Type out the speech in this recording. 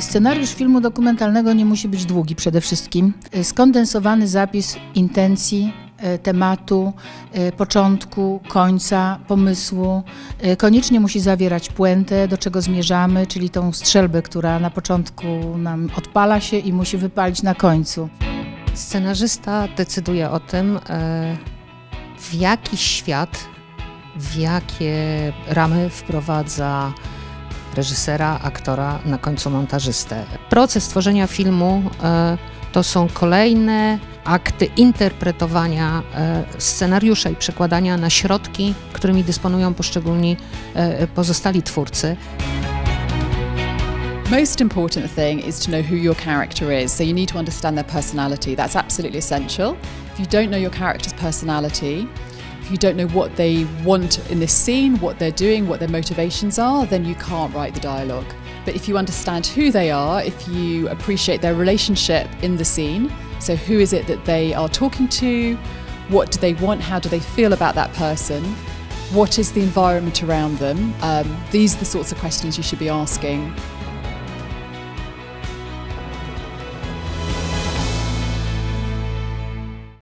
Scenariusz filmu dokumentalnego nie musi być długi przede wszystkim. Skondensowany zapis intencji, e, tematu, e, początku, końca, pomysłu. E, Koniecznie musi zawierać puentę, do czego zmierzamy, czyli tą strzelbę, która na początku nam odpala się i musi wypalić na końcu. Scenarzysta decyduje o tym, e, w jaki świat, w jakie ramy wprowadza reżysera, aktora, na końcu montażystę. Proces tworzenia filmu e, to są kolejne akty interpretowania e, scenariusza i przekładania na środki, którymi dysponują poszczególni e, pozostali twórcy. Most important thing is to know who your character is. So you need to understand their personality. That's absolutely essential. If you don't know your character's personality, you don't know what they want in this scene, what they're doing, what their motivations are, then you can't write the dialogue. But if you understand who they are, if you appreciate their relationship in the scene, so who is it that they are talking to, what do they want, how do they feel about that person, what is the environment around them, um, these are the sorts of questions you should be asking